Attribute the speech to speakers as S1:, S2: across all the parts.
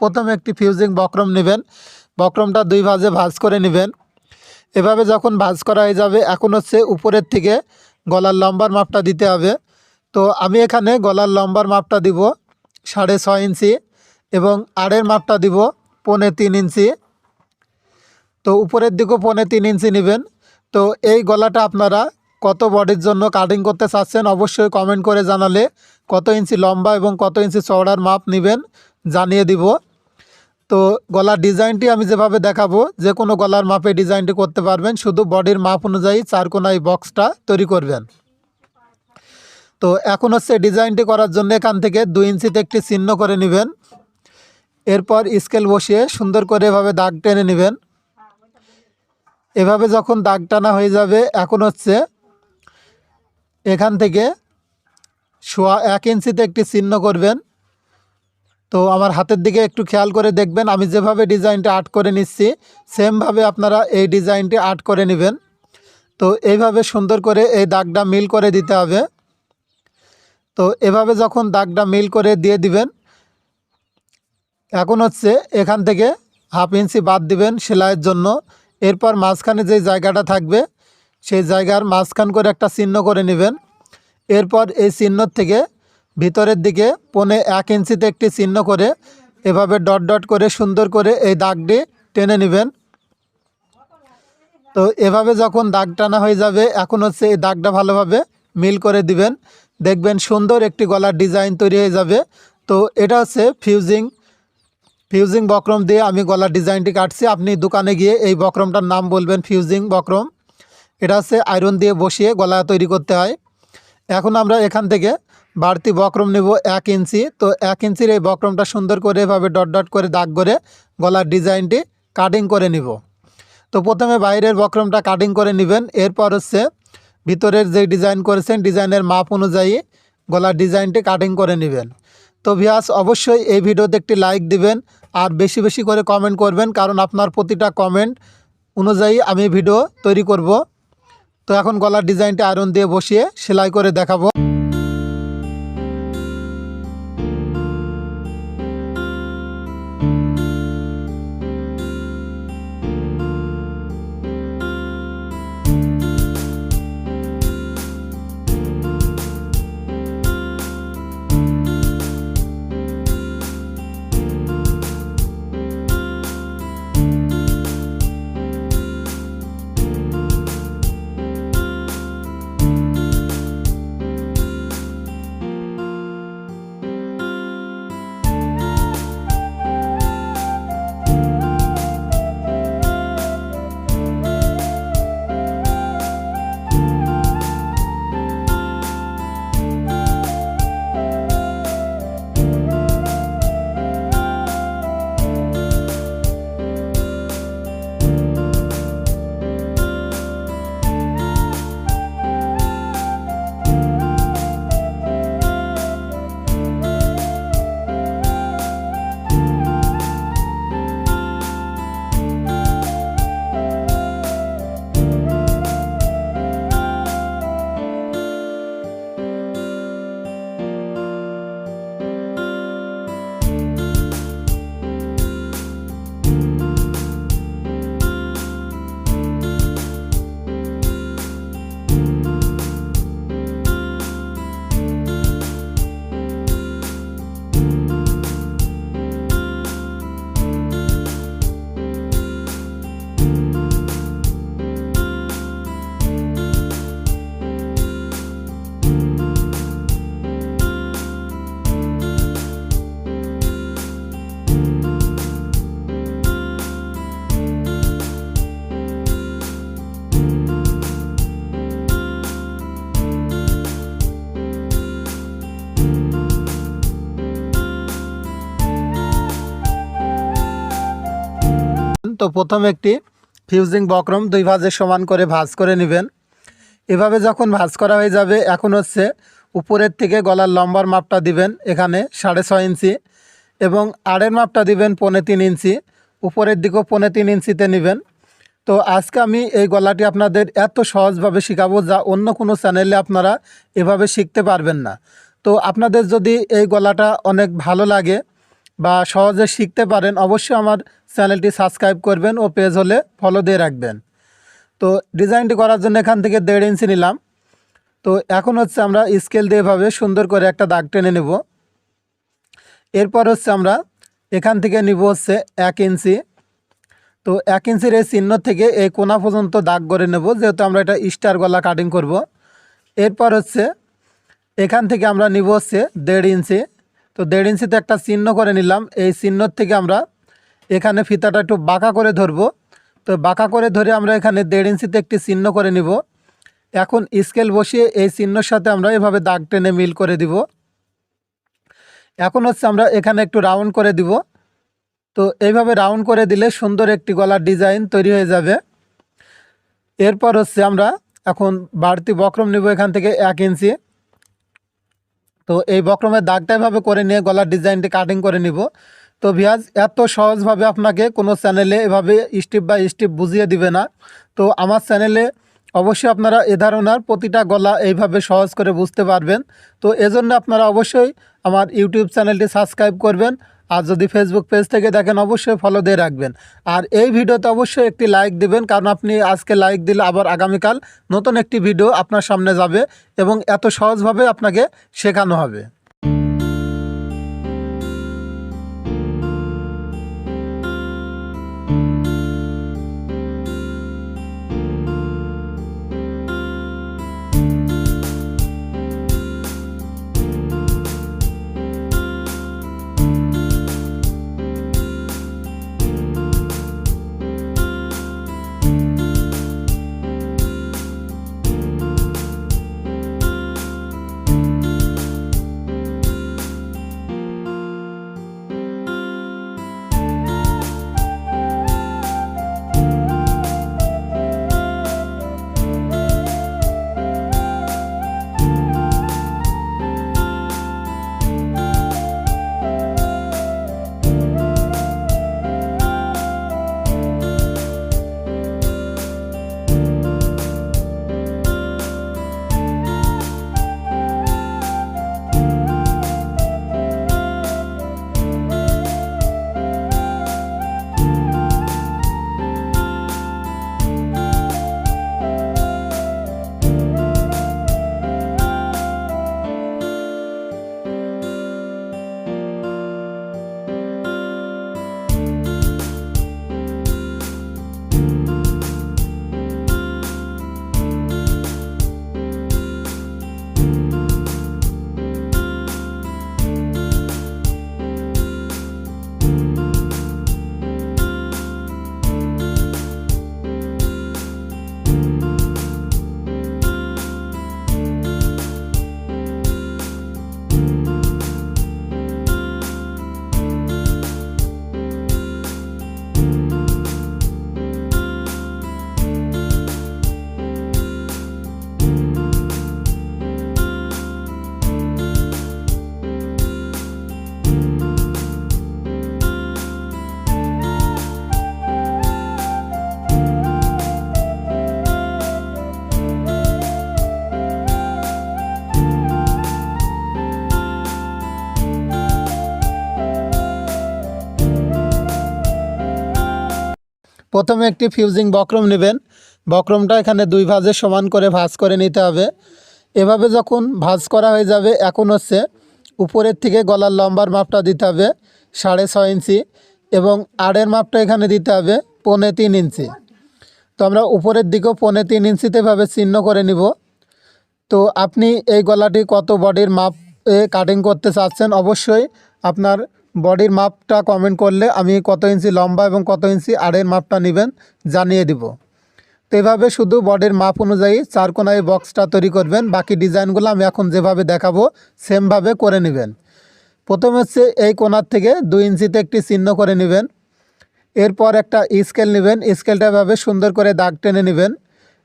S1: প্রথমে একটি ফিউজিং বক্রম নেবেন। বক্রমটা দুই ভাজে ভাঁজ করে নেবেন। এভাবে যখন ভাঁজ করা হয়ে যাবে, এখন হচ্ছে উপরের থেকে গলার লম্বার মাপটা দিতে হবে। তো আমি এখানে গলার লম্বার মাপটা দিব সাড়ে ছয় ইঞ্চি এবং আড়ের মাপটা দিব পৌনে তিন ইঞ্চি। তো উপরের দিকেও পৌনে তিন ইঞ্চি নেবেন। তো এই গলাটা আপনারা কত বডির জন্য কাটিং করতে চাচ্ছেন অবশ্যই কমেন্ট করে জানালে কত ইঞ্চি লম্বা এবং কত ইঞ্চি চওড়ার মাপ নেবেন জানিয়ে দিব। তো গলার ডিজাইনটি আমি যেভাবে দেখাবো, যে কোনো গলার মাপে ডিজাইনটি করতে পারবেন, শুধু বডির মাপ অনুযায়ী চারকোনা বক্সটা তৈরি করবেন। তো এখন হচ্ছে ডিজাইনটি করার জন্য এখান থেকে দুই ইঞ্চিতে একটি চিহ্ন করে নেবেন। এরপর স্কেল বসিয়ে সুন্দর করে এভাবে দাগ টেনে নেবেন। এভাবে যখন দাগ টানা হয়ে যাবে, এখন হচ্ছে এখান থেকে সোয়া এক ইঞ্চিতে একটি চিহ্ন করবেন। তো আমার হাতের দিকে একটু খেয়াল করে দেখবেন, আমি যেভাবে ডিজাইনটা আর্ট করে নিচ্ছি, সেমভাবে আপনারা এই ডিজাইনটি আর্ট করে নেবেন। তো এইভাবে সুন্দর করে এই দাগটা মিল করে দিতে হবে। তো এভাবে যখন দাগটা মিল করে দিয়ে দিবেন, এখন হচ্ছে এখান থেকে হাফ ইঞ্চি বাদ দিবেন সেলাইয়ের জন্য। এরপর মাঝখানে যে জায়গাটা থাকবে, সেই জায়গার মাঝখান করে একটা চিহ্ন করে নেবেন। এরপর এই চিহ্নর থেকে ভিতরের দিকে পনে এক ইঞ্চিতে একটি চিহ্ন করে এভাবে ডট ডট করে সুন্দর করে এই দাগটি টেনে নেবেন। তো এভাবে যখন দাগ টানা হয়ে যাবে, এখন হচ্ছে এই দাগটা ভালোভাবে মিল করে দিবেন। দেখবেন সুন্দর একটি গলার ডিজাইন তৈরি হয়ে যাবে। তো এটা হচ্ছে ফিউজিং। ফিউজিং বক্রম দিয়ে আমি গলার ডিজাইনটি কাটছি। আপনি দোকানে গিয়ে এই বক্রমটার নাম বলবেন, ফিউজিং বক্রম। এটা হচ্ছে আয়রন দিয়ে বসিয়ে গলা তৈরি করতে হয়। এখন আমরা এখান থেকে বাড়তি বক্রম নেব এক ইঞ্চি। তো এক ইঞ্চির এই বক্রমটা সুন্দর করে এভাবে ডট ডট করে দাগ করে গলার ডিজাইনটি কাটিং করে নিব। তো প্রথমে বাইরের বক্রমটা কাটিং করে নেবেন। এরপর হচ্ছে ভিতরের যে ডিজাইন করেছেন, ডিজাইনের মাপ অনুযায়ী গলার ডিজাইনটি কাটিং করে নেবেন। তো ভিয়াস অবশ্যই এই ভিডিওতে একটি লাইক দিবেন আর বেশি বেশি করে কমেন্ট করবেন, কারণ আপনার প্রতিটা কমেন্ট অনুযায়ী আমি ভিডিও তৈরি করব। তো এখন গলার ডিজাইনটা আয়রন দিয়ে বসিয়ে সেলাই করে দেখাবো। তো প্রথমে একটি ফিউজিং বক্রম দুই ভাজে সমান করে ভাঁজ করে নেবেন। এভাবে যখন ভাঁজ করা হয়ে যাবে, এখন হচ্ছে উপরের থেকে গলার লম্বার মাপটা দিবেন এখানে সাড়ে ছয় ইঞ্চি এবং আড়ের মাপটা দিবেন পৌনে তিন ইঞ্চি, উপরের দিকেও পৌনে তিন ইঞ্চিতে নেবেন। তো আজকে আমি এই গলাটি আপনাদের এত সহজভাবে শেখাবো যা অন্য কোনো চ্যানেলে আপনারা এভাবে শিখতে পারবেন না। তো আপনাদের যদি এই গলাটা অনেক ভালো লাগে বা সহজে শিখতে পারেন, অবশ্যই আমার চ্যানেলটি সাবস্ক্রাইব করবেন ও পেজ হলে ফলো দিয়ে রাখবেন। তো ডিজাইনটি করার জন্য এখান থেকে দেড় ইঞ্চি নিলাম। তো এখন হচ্ছে আমরা স্কেল দিয়ে এভাবে সুন্দর করে একটা দাগ টেনে নেব। এরপর হচ্ছে আমরা এখান থেকে নিব হচ্ছে এক ইঞ্চি। তো এক ইঞ্চির এই চিহ্ন থেকে এই কোনা পর্যন্ত দাগ করে নেব, যেহেতু আমরা এটা স্টার গলা কাটিং করব। এরপর হচ্ছে এখান থেকে আমরা নিব হচ্ছে দেড় ইঞ্চি। তো দেড় ইঞ্চিতে একটা চিহ্ন করে নিলাম। এই চিহ্নর থেকে আমরা এখানে ফিতাটা একটু বাঁকা করে ধরবো। তো বাঁকা করে ধরে আমরা এখানে দেড় ইঞ্চিতে একটি চিহ্ন করে নিব। এখন স্কেল বসিয়ে এই চিহ্নর সাথে আমরা এভাবে দাগ টেনে মিল করে দিব। এখন হচ্ছে আমরা এখানে একটু রাউন্ড করে দিব। তো এইভাবে রাউন্ড করে দিলে সুন্দর একটি গলার ডিজাইন তৈরি হয়ে যাবে। এরপর হচ্ছে আমরা এখন বাড়তি বক্রম নিব এখান থেকে এক ইঞ্চি। তো এই বক্রমের দাগটা এভাবে করে নিয়ে গলার ডিজাইনটি কাটিং করে নিব। তো ভিয়াজ, এত সহজভাবে আপনাকে কোনো চ্যানেলে এভাবে স্টেপ বাই স্টেপ বুঝিয়ে দিবে না। তো আমার চ্যানেলে অবশ্যই আপনারা এ ধারণার প্রতিটা গলা এইভাবে সহজ করে বুঝতে পারবেন। তো এজন্য আপনারা অবশ্যই আমার ইউটিউব চ্যানেলটি সাবস্ক্রাইব করবেন। আর যদি ফেসবুক পেজ থেকে দেখেন, অবশ্যই ফলো দিয়ে রাখবেন। আর এই ভিডিওতে অবশ্যই একটি লাইক দিবেন, কারণ আপনি আজকে লাইক দিলে আবার আগামীকাল নতুন একটি ভিডিও আপনার সামনে যাবে এবং এত সহজভাবে আপনাকে শেখানো হবে। প্রথমে একটি ফিউজিং বক্রম নেবেন। বক্রমটা এখানে দুই ভাঁজে সমান করে ভাঁজ করে নিতে হবে। এভাবে যখন ভাঁজ করা হয়ে যাবে, এখন হচ্ছে উপরের থেকে গলার লম্বার মাপটা দিতে হবে, সাড়ে ছয় ইঞ্চি এবং আড়ের মাপটা এখানে দিতে হবে, পৌনে তিন ইঞ্চি। তো আমরা উপরের দিকেও পৌনে তিন ইঞ্চিতে এভাবে চিহ্ন করে নিব। তো আপনি এই গলাটি কত বডির মাপ কাটিং করতে চাচ্ছেন, অবশ্যই আপনার বডির মাপটা কমেন্ট করলে আমি কত ইঞ্চি লম্বা এবং কত ইঞ্চি আড়ের মাপটা নেবেন জানিয়ে দিব। তো এভাবে শুধু বডির মাপ অনুযায়ী চার কোনায় বক্সটা তৈরি করবেন, বাকি ডিজাইনগুলো আমি এখন যেভাবে দেখাবো সেমভাবে করে নেবেন। প্রথম হচ্ছে এই কোনার থেকে দুই ইঞ্চিতে একটি চিহ্ন করে নেবেন। এরপর একটা স্কেল নেবেন, স্কেলটা এভাবে সুন্দর করে দাগ টেনে নেবেন।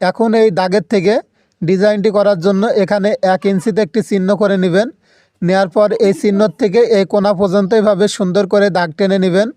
S1: এখন এই দাগের থেকে ডিজাইনটি করার জন্য এখানে এক ইঞ্চিতে একটি চিহ্ন করে নেবেন। নেয়ার পর এই চিহ্নর থেকে এই কোনা পর্যন্ত এভাবে সুন্দর করে দাগ টেনে নেবেন।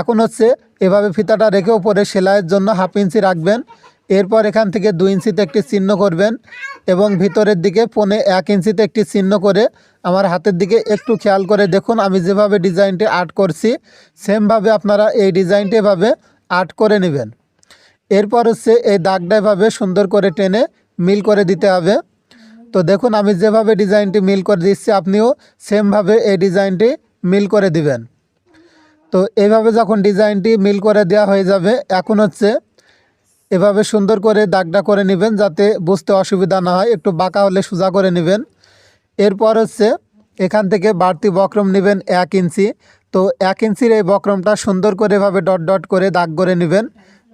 S1: এখন হচ্ছে এভাবে ফিতাটা রেখে উপরে সেলাইয়ের জন্য হাফ ইঞ্চি রাখবেন। এরপর এখান থেকে দুই ইঞ্চিতে একটি চিহ্ন করবেন এবং ভিতরের দিকে পনে এক ইঞ্চিতে একটি চিহ্ন করে আমার হাতের দিকে একটু খেয়াল করে দেখুন, আমি যেভাবে ডিজাইনটি আর্ট করছি, সেমভাবে আপনারা এই ডিজাইনটি এভাবে আর্ট করে নেবেন। এরপর হচ্ছে এই দাগটা এভাবে সুন্দর করে টেনে মিল করে দিতে হবে। তো দেখুন, আমি যেভাবে ডিজাইনটি মিল করে দিচ্ছি, আপনিও সেমভাবে এই ডিজাইনটি মিল করে দিবেন। তো এইভাবে যখন ডিজাইনটি মিল করে দেওয়া হয়ে যাবে, এখন হচ্ছে এভাবে সুন্দর করে দাগটা করে নেবেন যাতে বুঝতে অসুবিধা না হয়, একটু বাঁকা হলে সোজা করে নেবেন। এরপর হচ্ছে এখান থেকে বাড়তি বক্রম নেবেন এক ইঞ্চি। তো এক ইঞ্চির এই বক্রমটা সুন্দর করে এভাবে ডট ডট করে দাগ করে নেবেন।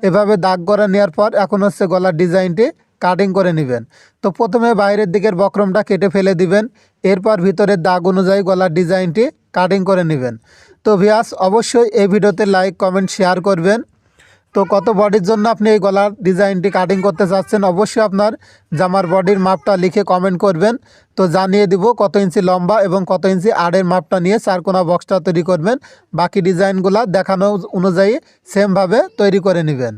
S1: এভাবে দাগ করে নেওয়ার পর এখন হচ্ছে গলার ডিজাইনটি কাটিং করে নেবেন। তো প্রথমে বাইরের দিকের বক্রমটা কেটে ফেলে দিবেন। এরপর ভিতরের দাগ অনুযায়ী গলার ডিজাইনটি কাটিং করে নেবেন। তো ভিয়াস অবশ্যই এই ভিডিওতে লাইক কমেন্ট শেয়ার করবেন। তো কত বডির জন্য আপনি এই গলার ডিজাইনটি কাটিং করতে চাচ্ছেন অবশ্যই আপনার জামার বডির মাপটা লিখে কমেন্ট করবেন। তো জানিয়ে দিব কত ইঞ্চি লম্বা এবং কত ইঞ্চি আড়ের মাপটা নিয়ে চারকোনা বক্সটা তৈরি করবেন। বাকি ডিজাইনগুলো দেখানো অনুযায়ী সেমভাবে তৈরি করে নেবেন।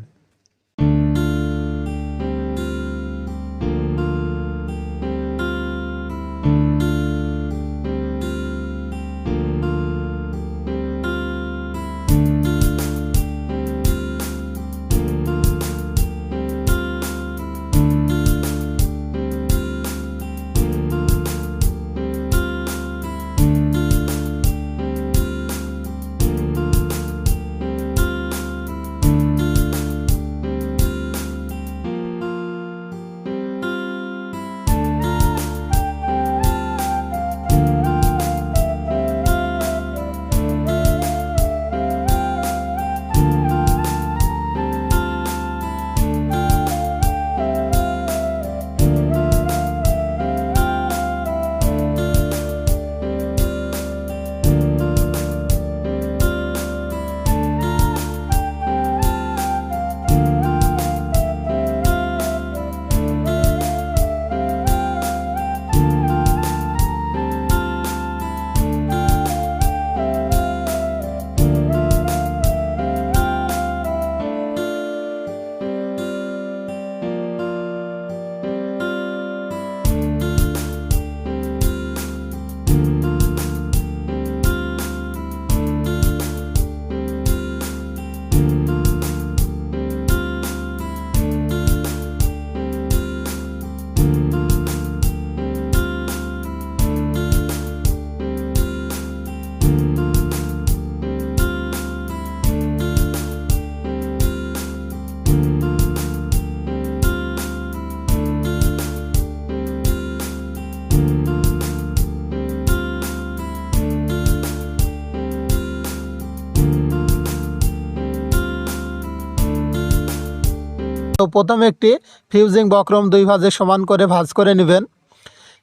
S1: তো প্রথমে একটি ফিউজিং বক্রম দুই ভাজে সমান করে ভাজ করে নেবেন।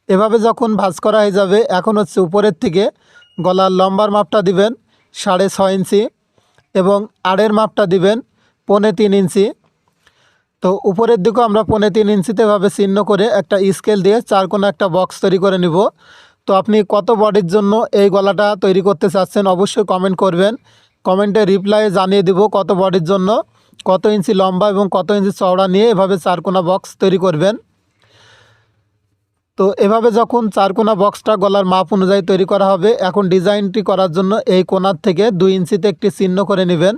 S1: এভাবে যখন ভাজ করা হয়ে যাবে, এখন হচ্ছে উপরের থেকে গলার লম্বার মাপটা দিবেন সাড়ে ছয় ইঞ্চি এবং আড়ের মাপটা দিবেন পনে তিন ইঞ্চি। তো উপরের দিকেও আমরা পনে তিন ইঞ্চিতে এভাবে চিহ্ন করে একটা স্কেল দিয়ে চার কোনো একটা বক্স তৈরি করে নিব। তো আপনি কত বডির জন্য এই গলাটা তৈরি করতে চাচ্ছেন অবশ্যই কমেন্ট করবেন। কমেন্টে রিপ্লাই জানিয়ে দিব কত বডির জন্য। কত ইঞ্চি লম্বা এবং কত ইঞ্চি চওড়া নিয়ে এভাবে চারকোনা বক্স তৈরি করবেন। তো এভাবে যখন চারকোনা বক্সটা গলার মাপ অনুযায়ী তৈরি করা হবে, এখন ডিজাইনটি করার জন্য এই কোনার থেকে দুই ইঞ্চিতে একটি চিহ্ন করে নেবেন।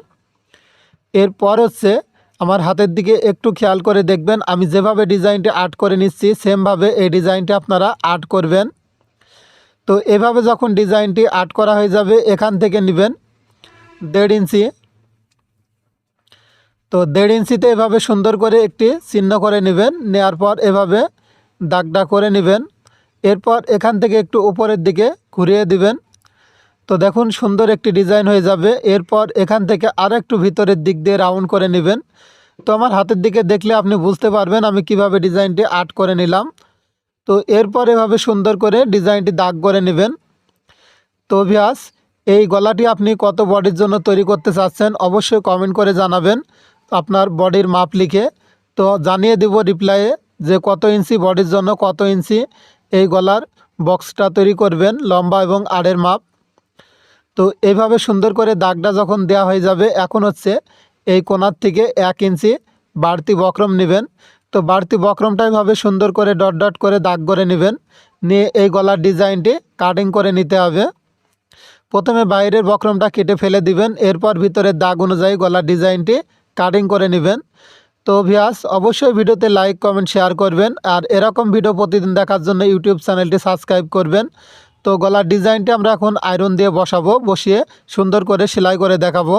S1: এরপর হচ্ছে আমার হাতের দিকে একটু খেয়াল করে দেখবেন, আমি যেভাবে ডিজাইনটি আর্ট করে নিচ্ছি, সেমভাবে এই ডিজাইনটি আপনারা আর্ট করবেন। তো এভাবে যখন ডিজাইনটি আর্ট করা হয়ে যাবে, এখান থেকে নেবেন দেড় ইঞ্চি। তো দেড় ইঞ্চিতে এভাবে সুন্দর করে একটি চিহ্ন করে নেবেন, নেয়ার পর এভাবে দাগটা করে নেবেন। এরপর এখান থেকে একটু উপরের দিকে ঘুরিয়ে দিবেন। তো দেখুন, সুন্দর একটি ডিজাইন হয়ে যাবে। এরপর এখান থেকে আর একটু ভিতরের দিক দিয়ে রাউন্ড করে নেবেন। তো আমার হাতের দিকে দেখলে আপনি বুঝতে পারবেন আমি কীভাবে ডিজাইনটি আর্ট করে নিলাম। তো এরপর এভাবে সুন্দর করে ডিজাইনটি দাগ করে নেবেন। তো ভিয়াস এই গলাটি আপনি কত বডির জন্য তৈরি করতে চাচ্ছেন অবশ্যই কমেন্ট করে জানাবেন। আপনার বডির মাপ লিখে, তো জানিয়ে দেব রিপ্লাইয়ে যে কত ইঞ্চি বডির জন্য কত ইঞ্চি এই গলার বক্সটা তৈরি করবেন, লম্বা এবং আড়ের মাপ। তো এইভাবে সুন্দর করে দাগটা যখন দেওয়া হয়ে যাবে, এখন হচ্ছে এই কোনার থেকে এক ইঞ্চি বাড়তি বক্রম নেবেন। তো বাড়তি বক্রমটাই ভাবে সুন্দর করে ডট ডট করে দাগ করে নেবেন, নিয়ে এই গলার ডিজাইনটি কাটিং করে নিতে হবে। প্রথমে বাইরের বক্রমটা কেটে ফেলে দিবেন, এরপর ভিতরের দাগ অনুযায়ী গলার ডিজাইনটি কাটিং করে নেবেন। তো ভিয়াস অবশ্যই ভিডিওতে লাইক কমেন্ট শেয়ার করবেন আর এরকম ভিডিও প্রতিদিন দেখার জন্য ইউটিউব চ্যানেলটি সাবস্ক্রাইব করবেন। তো গলার ডিজাইনটি আমরা এখন আয়রন দিয়ে বসাবো, বসিয়ে সুন্দর করে সেলাই করে দেখাবো।